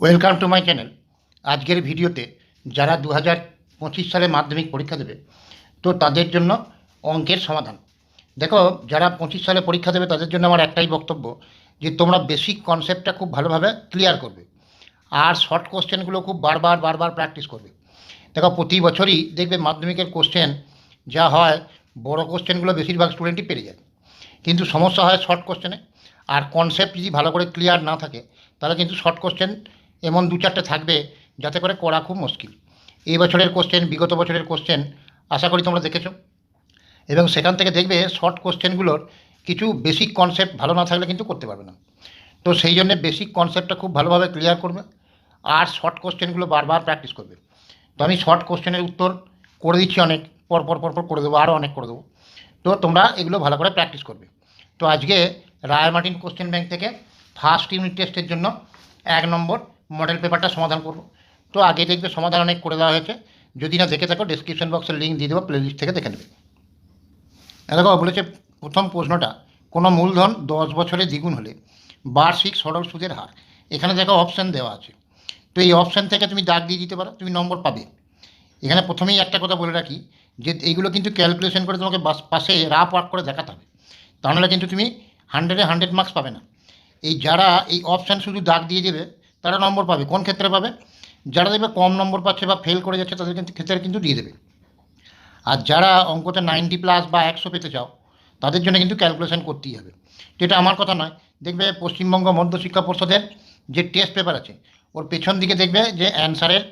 Welcome to my channel. আজকের ভিডিওতে যারা দু হাজার পঁচিশ সালে মাধ্যমিক পরীক্ষা দেবে, তো তাদের জন্য অঙ্কের সমাধান। দেখো, যারা পঁচিশ সালে পরীক্ষা দেবে, তাদের জন্য আমার একটাই বক্তব্য যে, তোমরা বেসিক কনসেপ্টটা খুব ভালোভাবে ক্লিয়ার করবে। আর শর্ট কোশ্চেনগুলো খুব বারবার বারবার প্র্যাকটিস করবে। দেখো, প্রতি বছরই দেখবে মাধ্যমিকের কোশ্চেন যা হয়, বড় কোশ্চেনগুলো বেশিরভাগ স্টুডেন্টই পেরে যায়। কিন্তু সমস্যা হয় শর্ট কোশ্চেনে আর কনসেপ্ট যদি ভালো করে ক্লিয়ার না থাকে, তাহলে কিন্তু শর্ট কোশ্চেন এমন দু চারটে থাকবে, যাতে করে করা খুব মুশকিল। এই বছরের কোশ্চেন বিগত বছরের কোশ্চেন আশা করি তোমরা দেখেছ। এবং সেখান থেকে দেখবে শর্ট কোশ্চেনগুলোর কিছু বেসিক কনসেপ্ট ভালো না থাকলে কিন্তু করতে পারবে না। তো সেই জন্যে বেসিক কনসেপ্টটা খুব ভালোভাবে ক্লিয়ার করবে আর শর্ট কোশ্চেনগুলো বারবার প্র্যাকটিস করবে। তো আমি শর্ট কোশ্চেনের উত্তর করে দিচ্ছি অনেক, পর পর পর করে দেবো আরও অনেক করে দেবো। তো তোমরা এগুলো ভালো করে প্র্যাকটিস করবে। তো আজকে রায় মার্টিন কোশ্চেন ব্যাংক থেকে ফার্স্ট ইউনিট টেস্টের জন্য এক নম্বর মডেল পেপারটা সমাধান করব। তো আগে দেখবে সমাধান অনেক করে দেওয়া হয়েছে। যদি না দেখে থাকো ডিসক্রিপশন বক্সের লিঙ্ক দিয়ে দেবো প্লেলিস্ট থেকে দেখে নেবে। দেখো, বলেছে প্রথম প্রশ্নটা, কোনো মূলধন দশ বছরে দ্বিগুণ হলে বার্ষিক সরল সুদের হার। এখানে দেখো অপশান দেওয়া আছে। তো এই অপশান থেকে তুমি দাগ দিয়ে দিতে পারো, তুমি নম্বর পাবে। এখানে প্রথমেই একটা কথা বলে রাখি, যে এইগুলো কিন্তু ক্যালকুলেশন করে তোমাকে পাশে রাফ ওয়ার্ক করে দেখাতে হবে। তাহলে কিন্তু তুমি হান্ড্রেডে হান্ড্রেড মার্কস পাবে না। এই যারা এই অপশান শুধু দাগ দিয়ে দেবে তারা নম্বর পাবে। কোন ক্ষেত্রে পাবে? যারা দেখবে কম নম্বর পাচ্ছে বা ফেল করে যাচ্ছে, তাদের কিন্তু ক্ষেত্রে কিন্তু দিয়ে দেবে। আর যারা অঙ্কতে নাইনটি প্লাস বা একশো পেতে চাও, তাদের জন্য কিন্তু ক্যালকুলেশন করতেই হবে। এটা আমার কথা নয়। দেখবে পশ্চিমবঙ্গ মধ্য শিক্ষা পর্ষদের যে টেস্ট পেপার আছে, ওর পেছন দিকে দেখবে যে অ্যান্সারের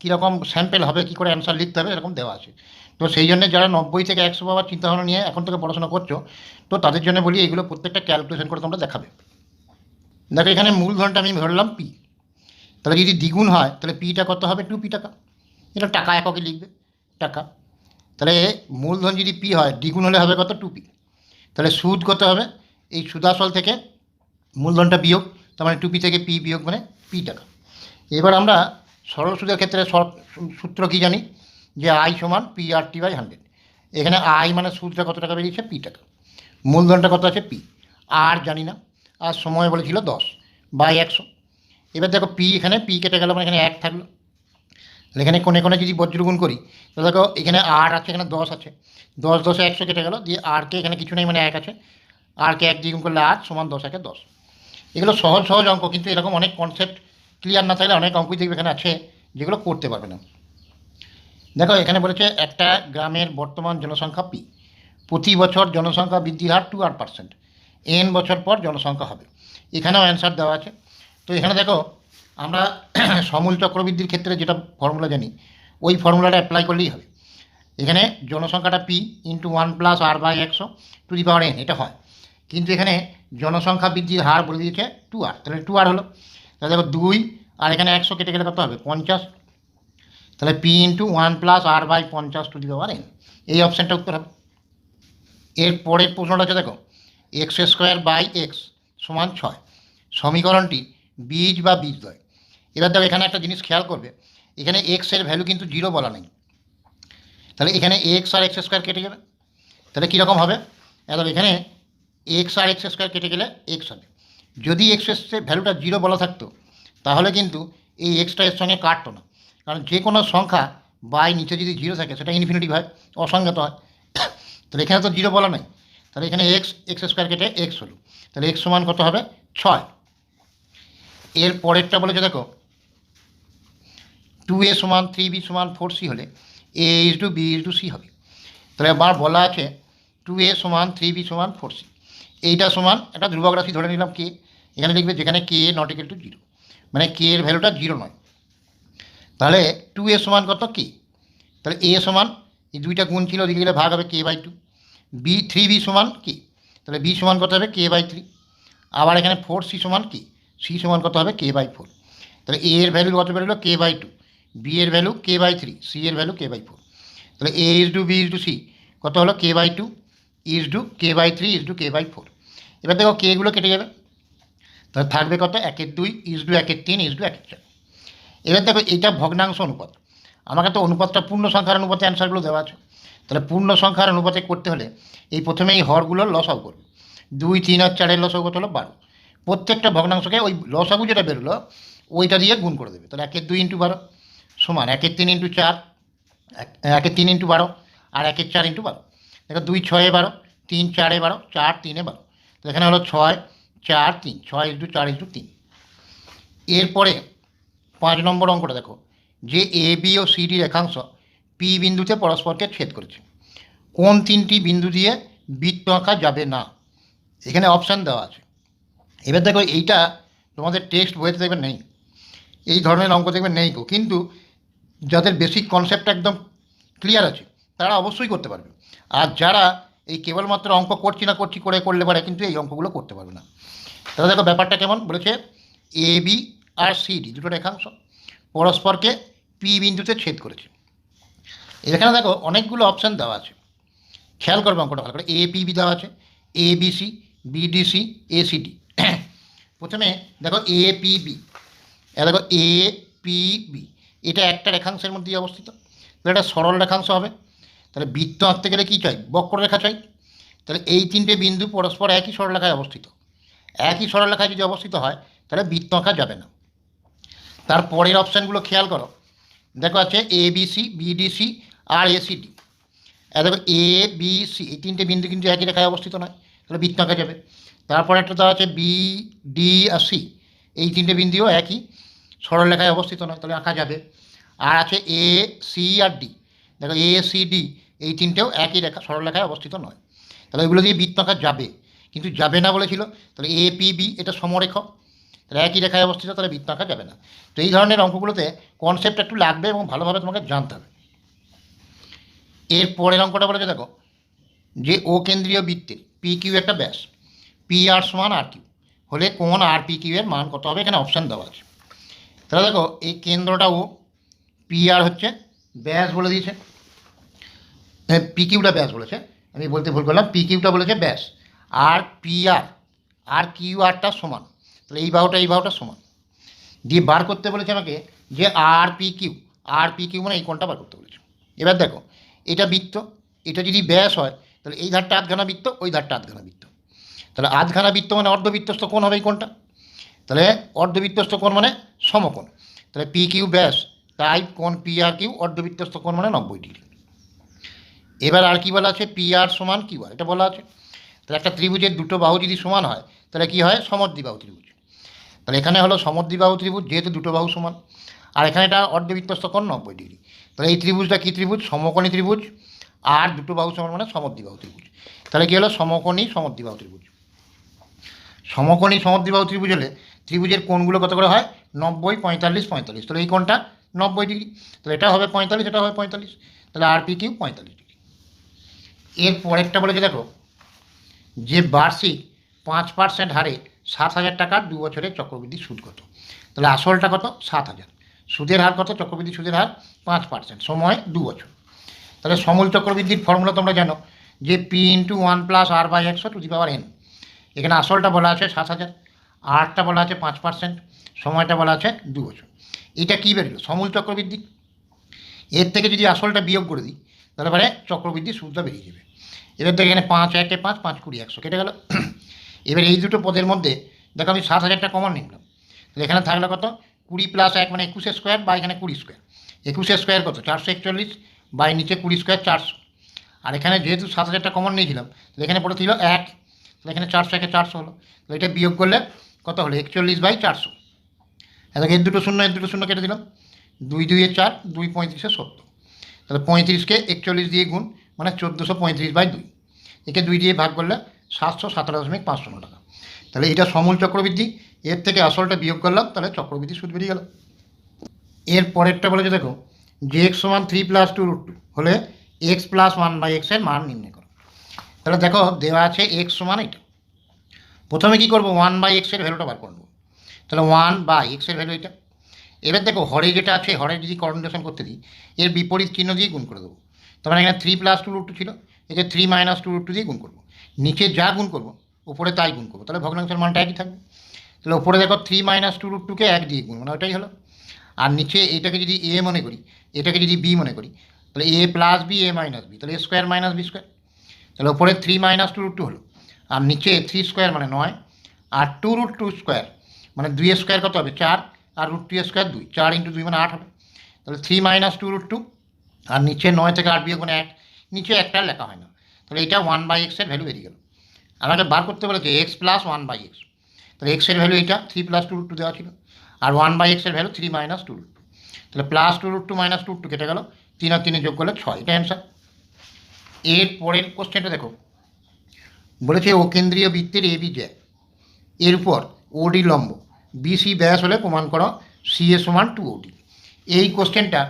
কীরকম স্যাম্পেল হবে, কী করে অ্যান্সার লিখতে হবে, এরকম দেওয়া আছে। তো সেই জন্য যারা নব্বই থেকে একশো পাওয়ার চিন্তাভাবনা নিয়ে এখন থেকে পড়াশোনা করছ, তো তাদের জন্য বলি, এগুলো প্রত্যেকটা ক্যালকুলেশন করে তোমরা দেখাবে। দেখো, এখানে মূলধনটা আমি ধরলাম পি তাহলে যদি দ্বিগুণ হয়, তাহলে পিটা কত হবে? টু পি টাকা। এটা টাকা এককে লিখবে, টাকা। তাহলে মূলধন যদি পি হয়, দ্বিগুণ হলে হবে কত? টু পি তাহলে সুদ কত হবে? এই সুদাসল থেকে মূলধনটা বিয়োগ, তার মানে টু পি থেকে পি বিয়োগ মানে পি টাকা। এবার আমরা সরল সুদের ক্ষেত্রে সূত্র কী জানি? যে আই সমান P R T by hundred এখানে আই মানে সুদটা কত টাকা বেরিয়েছে? পি টাকা। মূলধনটা কত আছে? পি আর জানি না। আর সময় বলেছিল দশ। বাই একশো। এবার দেখো পি এখানে পি কেটে গেল মানে এখানে এক থাকল। এখানে কোণে কোণে যদি বজ্রগুণ করি, তাহলে দেখো এখানে আর আছে, এখানে দশ আছে। দশ, দশে একশো কেটে গেল, দিয়ে আরকে এখানে কিছু নেই মানে এক আছে। আরকে এক দ্বিগুণ করলে আট সমান দশ, একে দশ। এগুলো সহজ সহজ অঙ্ক, কিন্তু এরকম অনেক কনসেপ্ট ক্লিয়ার না থাকলে অনেক অঙ্কই দেখবে এখানে আছে, যেগুলো করতে পারবে না। দেখো, এখানে বলেছে একটা গ্রামের বর্তমান জনসংখ্যা পি প্রতি বছর জনসংখ্যা বৃদ্ধির হার টু আট পার্সেন্ট এন বছর পর জনসংখ্যা হবে। এখানেও অ্যান্সার দেওয়া আছে। তো এখানে দেখো, আমরা সমূল চক্রবৃদ্ধির ক্ষেত্রে যেটা ফর্মুলা জানি, ওই ফর্মুলাটা অ্যাপ্লাই করলেই হবে। এখানে জনসংখ্যাটা P into one plus R by একশো টু দি পাওয়ার এন এটা হয়। কিন্তু এখানে জনসংখ্যা বৃদ্ধির হার বলে দিয়েছে টু আর তাহলে টু আর হলো। তাহলে দেখো দুই, আর এখানে একশো কেটে গেলে কত হবে? পঞ্চাশ। তাহলে P into one plus R by পঞ্চাশ টু দি পাওয়ার এন এই অপশানটা উত্তর হবে। এর পরের প্রশ্নটা হচ্ছে দেখো এক্স স্কোয়ার বাই এক্স সমান ছয়। সমীকরণটি বীজ বা বীজ বীজদ্বয় এবার দেখো এখানে একটা জিনিস খেয়াল করবে, এখানে এক্সের ভ্যালু কিন্তু জিরো বলা নেই। তাহলে এখানে এক্স আর এক্স স্কোয়ার কেটে যাবে তাহলে কীরকম হবে? একদম এখানে এক্স আর এক্স স্কোয়ার কেটে গেলে এক্স হবে। যদি এক্সের ভ্যালুটা জিরো বলা থাকতো, তাহলে কিন্তু এই এক্সটা এর সঙ্গে কাটতো না। কারণ যে কোনো সংখ্যা বাই নিচে যদি জিরো থাকে, সেটা ইনফিনিটিভ হয়, অসংগত হয়। তাহলে এখানে তো জিরো বলা নেই। তাহলে এখানে এক্স এক্স স্কোয়ার কেটে এক্স হলো। তাহলে এক্স সমান কত হবে? ছয়। এর পরেরটা বলেছে, দেখো। টু এ সমান থ্রি বি সমান ফোর সি হলে A is to B is to C হবে। তাহলে আবার বলা আছে টু এ সমান থ্রি বি সমান ফোর সি এইটা সমান একটা ধ্রুবক রাশি ধরে নিলাম কে এখানে লিখবে যেখানে K not equal to zero মানে কে এর ভ্যালুটা জিরো নয়। তাহলে টু এ সমান কত কে তাহলে এ সমান, এই দুইটা গুণ ছিল, ওদিকে গেলে ভাগ হবে K by two B three B সমান কে তাহলে বি সমান কত হবে কে বাই থ্রি আবার এখানে ফোর সি সমান কি সি সমান কত হবে? K by four. তাহলে এ এর ভ্যালু কত বেরোলো? K by two. বি এর value K by three. C এর ভ্যালু কে বাই ফোর। তাহলে A is to B is to C কত হলো? K by two. Is to K by three is to K by four. এবার দেখো কেগুলো কেটে যাবে তাহলে থাকবে কত? একের দুই ইজ টু একের তিন ইজ টু একের চার। এবার দেখো এটা ভগ্নাংশ অনুপাত। আমাকে তো অনুপাতটা পূর্ণ সংখ্যার অনুপাতে অ্যান্সারগুলো দেওয়া আছে। তাহলে পূর্ণ সংখ্যার অনুপাতে করতে হলে এই প্রথমে এই হরগুলোর লসাও করবে। দুই, তিন আর চারের লসাগু কত হলো? বারো। প্রত্যেকটা ভগ্নাংশকে ওই লসাগু যেটা বেরোলো, ওইটা দিয়ে গুণ করে দেবে। তাহলে একের দুই ইন্টু বারো সমান একের তিন ইন্টু চার, এক- একের তিন ইন্টু বারো আর একের চার ইন্টু বারো। দেখো দুই ছয়ে বারো, তিন চারে বারো, চার তিনে বারো। তো এখানে হলো ছয়, চার, তিন, ছয় ইন্টু চার ইন্টু তিন। এরপরে পাঁচ নম্বর অঙ্কটা দেখো, যে এ, বি ও সি, ডি রেখাংশ পি বিন্দুতে পরস্পরকে ছেদ করেছে। কোন তিনটি বিন্দু দিয়ে বৃত্ত আঁকা যাবে না? এখানে অপশান দেওয়া আছে। এবার দেখো এইটা তোমাদের টেক্সট বইতে দেখবেন নেই। এই ধরনের অঙ্ক দেখবেন নেই গো। কিন্তু যাদের বেসিক কনসেপ্ট একদম ক্লিয়ার আছে, তারা অবশ্যই করতে পারবে। আর যারা এই কেবলমাত্র অঙ্ক করছি না, করছি করে করলে পারে কিন্তু এই অঙ্কগুলো করতে পারবে না। তাহলে দেখো ব্যাপারটা কেমন? বলেছে এ বি আর সি ডি দুটো রেখাংশ পরস্পরকে পি বিন্দুতে ছেদ করেছে। এখানে দেখো অনেকগুলো অপশান দেওয়া আছে। খেয়াল করবে অঙ্কটা ভালো করে। এ পি বি দেওয়া আছে। A B C BDC A C D প্রথমে দেখো এ পি বি দেখো এ পি বি এটা একটা রেখাংশের মধ্যেই অবস্থিত। তাহলে এটা সরল রেখাংশ হবে। তাহলে বৃত্ত আঁকতে গেলে কী চাই? বক্ররেখা চাই। তাহলে এই তিনটে বিন্দু পরস্পর একই সরলরেখায় অবস্থিত। একই সরলরেখায় যদি অবস্থিত হয়, তাহলে বৃত্ত আঁকা যাবে না। তার পরের অপশানগুলো খেয়াল করো। দেখো আছে এ বি সি বিডিসি আর এসিডি দেখো এ বি সি এই তিনটে বিন্দু কিন্তু একই রেখায় অবস্থিত নয়। তাহলে বৃত্ত আঁকা যাবে। তারপরে একটা দেওয়া আছে বি ডি আর সি এই তিনটে বিন্দুও একই, সরলরেখায় অবস্থিত নয়, তাহলে আঁকা যাবে। আর আছে এ সি আর ডি দেখো এ সি ডি এই তিনটেও একই রেখা, সরলরেখায় অবস্থিত নয়। তাহলে এগুলো দিয়ে বৃত্ত আঁকা যাবে। কিন্তু যাবে না বলেছিল, তাহলে এ পি বি এটা সমরেখ। তাহলে একই রেখায় অবস্থিত, তাহলে বৃত্ত আঁকা যাবে না। তো এই ধরনের অঙ্কগুলোতে কনসেপ্ট একটু লাগবে এবং ভালোভাবে তোমাকে জানতে হবে। এর পরের অঙ্কটা বলেছে দেখো, যে ও কেন্দ্রীয় বৃত্তের পি কিউ একটা ব্যাস। পি আর সমান আর কিউ হলে কোন আর পি কিউ এর মান কত হবে? এখানে অপশান দেওয়া আছে। তাহলে দেখো, এই কেন্দ্রটা ও পি আর হচ্ছে ব্যাস বলে দিয়েছে। পি কিউটা ব্যাস বলেছে। আমি বলতে ভুল করলাম পি কিউটা বলেছে ব্যাস। আর পি আর আর কিউ আরটা সমান। তাহলে এই বাহুটা এই বাহুটা সমান। দিয়ে বার করতে বলেছে আমাকে যে R P Q R P Q মানে এই কোণটা বার করতে বলেছে। এবার দেখো, এটা বৃত্ত, এটা যদি ব্যাস হয়, তাহলে এই ধারটা আধখানা বৃত্ত, ওই ধারটা আধখানা বৃত্ত। তাহলে আধখানা বৃত্ত মানে অর্ধবৃত্তস্থ কোণ হবে কোনটা তাহলে অর্ধবৃত্তস্থ কোণ মানে সমকোণ। তাহলে পি কিউ ব্যাস তাই কোণ পি আর কিউ অর্ধবৃত্তস্থ কোণ মানে নব্বই ডিগ্রি। এবার আর কি বলা আছে? পি আর সমান কিউ আর এটা বলা আছে। তাহলে একটা ত্রিভুজের দুটো বাহু যদি সমান হয়, তাহলে কি হয়? সমদ্বিবাহু ত্রিভুজ। তাহলে এখানে হলো সমদ্বিবাহু ত্রিভুজ, যেহেতু দুটো বাহু সমান, আর এখানে এটা অর্ধবৃত্তস্থ কোণ নব্বই ডিগ্রি। তাহলে এই ত্রিভুজটা কী ত্রিভুজ? সমকোণী ত্রিভুজ, আর দুটো বাহু সমান মানে সমদ্বিবাহু ত্রিভুজ। তাহলে কী হলো? সমকোণী সমদ্বিবাহু ত্রিভুজ। সমকোণী সমদ্বিবাহু ত্রিভুজ হলে ত্রিভুজের কোণগুলো কত করে হয়? নব্বই, পঁয়তাল্লিশ পঁয়তাল্লিশ। তাহলে এই কোণটা নব্বই ডিগ্রি। তাহলে এটা হবে পঁয়তাল্লিশ, এটা হবে পঁয়তাল্লিশ। তাহলে আর পি কিউ পঁয়তাল্লিশ ডিগ্রি। এর পরেরটা বলেছে দেখো, যে বার্ষিক পাঁচ পার্সেন্ট হারে সাত হাজার টাকার দু বছরের চক্রবৃদ্ধি সুদ কত? তাহলে আসলটা কত? সাত হাজার। সুদের হার কত? চক্রবৃদ্ধি সুদের হার পাঁচ পার্সেন্ট সময় দু বছর। তাহলে সমূল চক্রবৃদ্ধির ফর্মুলা তোমরা জানো, যে P into one plus R by একশো টু দি পাওয়ার এন। এখানে আসলটা বলা আছে সাত হাজার আরটা বলা আছে পাঁচ পার্সেন্ট সময়টা বলা আছে দু বছর। এটা কী বেরোলো? সমূল চক্রবৃদ্ধি। এর থেকে যদি আসলটা বিয়োগ করে দিই, তাহলে পরে চক্রবৃদ্ধি সুদটা বেরিয়ে যাবে। এবার দেখো এখানে পাঁচ, একে পাঁচ পাঁচ কুড়ি, একশো, কেটে গেল। এবার এই দুটো পদের মধ্যে, দেখো আমি সাত হাজারটা কমন নিলাম। তাহলে এখানে থাকলে কত? কুড়ি প্লাস এক মানে একুশে স্কোয়ার বা এখানে কুড়ি স্কোয়ার একুশে স্কোয়ার কত? চারশো একচল্লিশ বাই নিচে কুড়ি স্কোয়ার চারশো। আর এখানে যেহেতু সাত হাজারটা কমন নিয়েছিলাম, তাহলে এখানে পড়েছিল এক তাহলে এখানে চারশো একে চারশো হলো। তাহলে এটা বিয়োগ করলে কত হলো? একচল্লিশ বাই চারশো। এবার এর দুটো শূন্য, এর দুটো শূন্য কেটে দিলাম। দুই দুইয়ে চার, দুই পঁয়ত্রিশে সত্তর। তাহলে পঁয়ত্রিশকে একচল্লিশ দিয়ে গুণ মানে চোদ্দোশো পঁয়ত্রিশ বাই দুই। একে দুই দিয়ে ভাগ করলে সাতশো সতেরো দশমিক পাঁচ শূন্য টাকা। তাহলে এটা সমূল চক্রবৃদ্ধি। এর থেকে আসলটা বিয়োগ করলাম, তাহলে চক্রবৃদ্ধি সুদ বেরিয়ে গেল। এর পরেরটা বলেছে দেখো, যে এক্স সমান three plus two root two হলে এক্স প্লাস ওয়ান বাই এক্সের মান নির্ণয় করো। তাহলে দেখো, দেওয়া আছে এক্স সমান এটা প্রথমে কী করব? ওয়ান বাই এক্সের ভ্যালুটা বার করব। তাহলে ওয়ান বাই এক্সের ভ্যালু এটা এবার দেখো, হরে যেটা আছে হরে যদি কর্নেশন করতে দিই, এর বিপরীত চিহ্ন দিয়ে গুণ করে দেবো। তার মানে এখানে three plus two root two ছিল, একে three minus two root two দিয়ে গুণ করব। নিচে যা গুণ করব, উপরে তাই গুণ করব। তাহলে ভগ্নাংশের মানটা একই থাকবে। তাহলে উপরে দেখো থ্রি মাইনাস টু রুট টুকে এক দিয়ে গুণ মানে ওটাই হলো। আর নিচে এটাকে যদি এ মনে করি, এটাকে যদি বি মনে করি, তাহলে A plus B A minus B তাহলে A square minus B square তাহলে উপরে three minus two root two হলো। আর নিচে থ্রি স্কোয়ার মানে নয়, আর টু রুট টু স্কোয়ার মানে দুই স্কোয়ার কত হবে? চার, আর রুট টু স্কোয়ার দুই। চার ইন্টু দুই মানে আট হবে। তাহলে three minus two root two আর নিচে নয় থেকে আট বিয়োগ মানে এক। নিচে একটা লেখা হয় না। তাহলে এটা ওয়ান বাই এক্সের ভ্যালু বেরিয়ে গেল। আমাকে বার করতে বলেছে X plus one by X তাহলে এক্সের ভ্যালু এটা three plus two root two দেওয়া ছিল। আর ওয়ান বাই এক্সের value three minus two root two তাহলে plus two root two minus two root two কেটে গেল। তিন আর তিনে যোগ করলে ছয়। এটা অ্যান্সার এর পরের কোশ্চেনটা দেখো। বলেছে ও কেন্দ্রীয় বৃত্তের এ বি জ্যা এর উপর ওডি লম্ব। বিসি ব্যাস হলে প্রমাণ করো সি এ সমান টু ওডি এই কোশ্চেনটা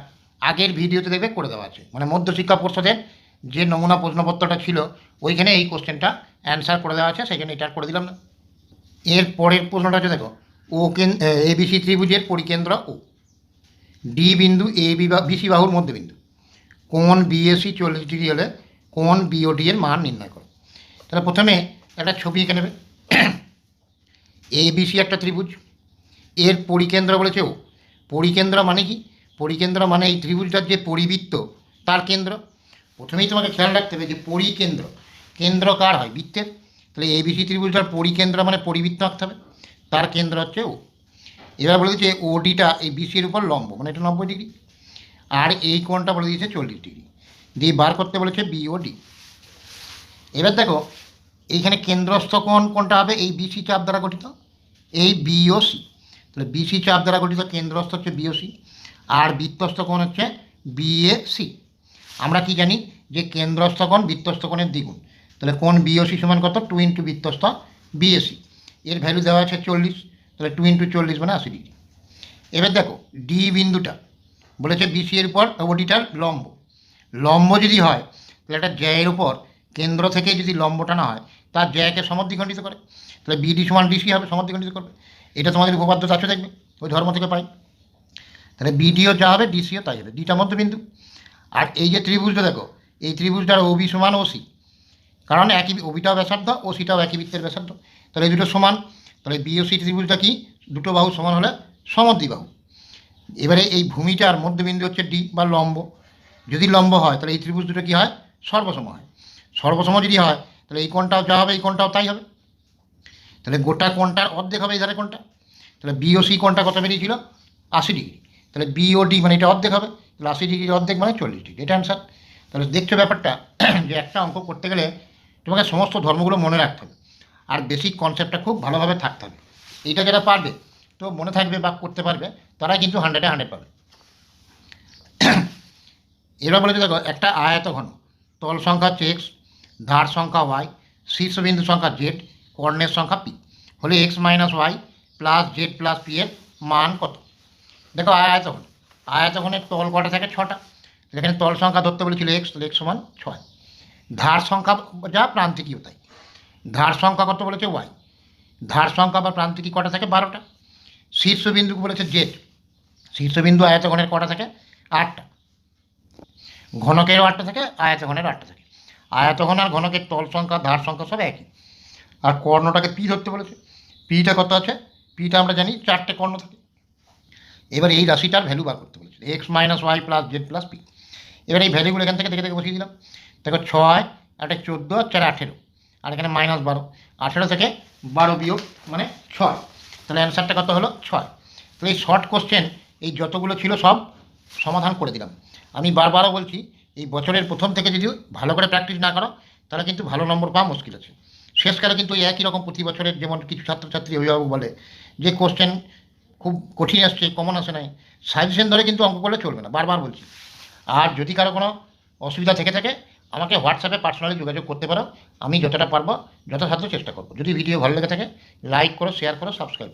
আগের ভিডিওতে দেখবে করে দেওয়া আছে। মানে মধ্যশিক্ষা পর্ষদের যে নমুনা প্রশ্নপত্রটা ছিল, ওইখানে এই কোশ্চেনটা অ্যান্সার করে দেওয়া আছে সেখানে এটা করে দিলাম না। এর পরের প্রশ্নটা হচ্ছে, দেখো ও এবিসি ত্রিভুজের পরিকেন্দ্র ও। ডি বিন্দু এ বি বা বিসি বাহুর মধ্যবিন্দু। কোন বিএসি চল্লিশ ডিগ্রি হলে কোন বিওডি এর মান নির্ণয় করো। তাহলে প্রথমে একটা ছবি এঁকে নেবে। এ বিসি একটা ত্রিভুজ। এর পরিকেন্দ্র বলেছে ও। পরিকেন্দ্র মানে কি? পরিকেন্দ্র মানে এই ত্রিভুজটার যে পরিবৃত্ত, তার কেন্দ্র। প্রথমেই তোমাকে খেয়াল রাখতে হবে যে পরিকেন্দ্র। কেন্দ্র কার হয়? বৃত্তের। তাহলে এ বিসি ত্রিভুজটার পরিকেন্দ্র মানে পরিবৃত্ত আঁকতে হবে। তার কেন্দ্র হচ্ছে ও। এবার বলে দিচ্ছে ওডিটা এই বিসির উপর লম্ব মানে এটা নব্বই ডিগ্রি। আর এই কোণটা বলে দিয়েছে চল্লিশ ডিগ্রি। দিয়ে বার করতে বলেছে বিওডি এবার দেখো, এইখানে কেন্দ্রস্থ কোণ কোনটা হবে? এই বিসি চাপ দ্বারা গঠিত। এই বিওসি তাহলে বিসি চাপ দ্বারা গঠিত কেন্দ্রস্থ হচ্ছে বিওসি আর বৃত্তস্থ কোণ হচ্ছে বিএসি আমরা কি জানি যে কেন্দ্রস্থ কোণ বৃত্তস্থ কোণের দ্বিগুণ। তাহলে কোণ বিওসি সমান কত? টু ইন্টু বৃত্তস্থ বিএসি এর ভ্যালু দেওয়া আছে চল্লিশ, তাহলে টু ইন্টু চল্লিশ মানে আশি ডিগ্রি এবার দেখো ডি বিন্দুটা। বলেছে বিসি এর উপর ওডিটার লম্ব। লম্ব যদি হয়, তাহলে একটা জ্যায়ের উপর কেন্দ্র থেকে যদি লম্ব টানা হয়, তার জ্যায়কে সমদ্বিখণ্ডিত করে। তাহলে বিডি সমান ডিসি হবে, সমদ্বিখণ্ডিত করবে। এটা তোমাদের উপপাদ্য আছে দেখবে, ওই ধর্ম থেকে পাই। তাহলে বিডিও যা হবে ডিসিও তাই হবে ডিটা মধ্যবিন্দু। আর এই যে ত্রিভুজটা দেখো, এই ত্রিভুজটার ওবি সমান ওসি কারণ একই ওবিটাও ব্যাসার্ধ ওসিটাও একই বৃত্তের ব্যাসার্ধ। তাহলে দুটো সমান, তাহলে বিওসি ত্রিভুজটা কি? দুটো বাহু সমান হলে সমদ্বিবাহু। এবারে এই ভূমিটার মধ্যবিন্দু হচ্ছে ডি বা লম্ব। যদি লম্ব হয়, তাহলে এই ত্রিভুজ দুটো কী হয়? সর্বসম হয়। সর্বসম যদি হয়, তাহলে এই কোণটাও যা হবে, এই কোণটাও তাই হবে। তাহলে গোটা কোণটার অর্ধেক হবে এই ধারে কোণটা। তাহলে বিওসি কোণটা কত বেরিয়েছিল? আশি ডিগ্রি। তাহলে বিওডি মানে এটা অর্ধেক হবে। তাহলে আশি ডিগ্রির অর্ধেক মানে চল্লিশ ডিগ্রি। এটা অ্যান্সার তাহলে দেখছ ব্যাপারটা, যে একটা অঙ্ক করতে গেলে তোমাকে সমস্ত ধর্মগুলো মনে রাখতে হবে। আর বেসিক কনসেপ্টটা খুব ভালোভাবে থাকতে হবে। এইটা যারা পারবে, তো মনে থাকবে বা করতে পারবে, তারাই কিন্তু হান্ড্রেডে হান্ড্রেড পাবে। এবার বলেছে দেখো, একটা আয়ত ঘন। তল সংখ্যা হচ্ছে এক্স ধার সংখ্যা ওয়াই শীর্ষবিন্দু সংখ্যা জেড কর্ণের সংখ্যা পি হলে X minus Y plus Z plus P এর মান কত? দেখো আয়তঘন আয়তঘনের তল কটা থাকে? ছটা। এখানে তল সংখ্যা ধরতে বলেছিল এক্স তাহলে এক্স সমান ছয়। ধার সংখ্যা যা প্রান্তিকীয় তাই। ধার সংখ্যা কত বলেছে? ওয়াই ধার সংখ্যা বা প্রান্তিকী কটা থাকে? বারোটা। শীর্ষবিন্দুকে বলেছে জেড শীর্ষবিন্দু আয়তঘনের কটা থাকে? আটটা। ঘনকেরও আটটা থাকে আয়তঘনেরও আটটা থাকে। আয়তঘন আর ঘনকের তল সংখ্যা, ধার সংখ্যা সব একই। আর কর্ণটাকে পি ধরতে বলেছে। পিটা কত আছে? পিটা আমরা জানি চারটে কর্ণ থাকে। এবার এই রাশিটার ভ্যালু বার করতে বলেছে। X minus Y plus Z plus P এবার এই ভ্যালুগুলো এখান থেকে দেখে দেখে বসিয়ে দিলাম। দেখো ছয় একটা চোদ্দ আর চার আঠেরো। আর এখানে মাইনাস বারো। আঠেরো থেকে বারো বিয়োগ মানে ছয়। তাহলে অ্যান্সারটা কত হলো? ছয়। তাহলে এই শর্ট কোশ্চেন এই যতগুলো ছিল সব সমাধান করে দিলাম। আমি বারবারও বলছি, এই বছরের প্রথম থেকে যদি ভালো করে প্র্যাকটিস না করো, তাহলে কিন্তু ভালো নম্বর পাওয়া মুশকিল আছে। শেষকালে কিন্তু একই রকম প্রতি বছরের যেমন কিছু ছাত্রছাত্রী, অভিভাবক বলে, যে কোশ্চেন খুব কঠিন আসছে কমন আসে নাই সাজেশন ধরে কিন্তু অঙ্ক করলে চলবে না, বারবার বলছি। আর যদি কারও কোনো অসুবিধা থেকে থাকে, আমাকে হোয়াটসঅ্যাপে পার্সোনালি যোগাযোগ করতে পারো, আমি যতটা পারব, যথাসাধ্য চেষ্টা করব। যদি ভিডিও ভালো লেগে থাকে লাইক করো শেয়ার করো সাবস্ক্রাইব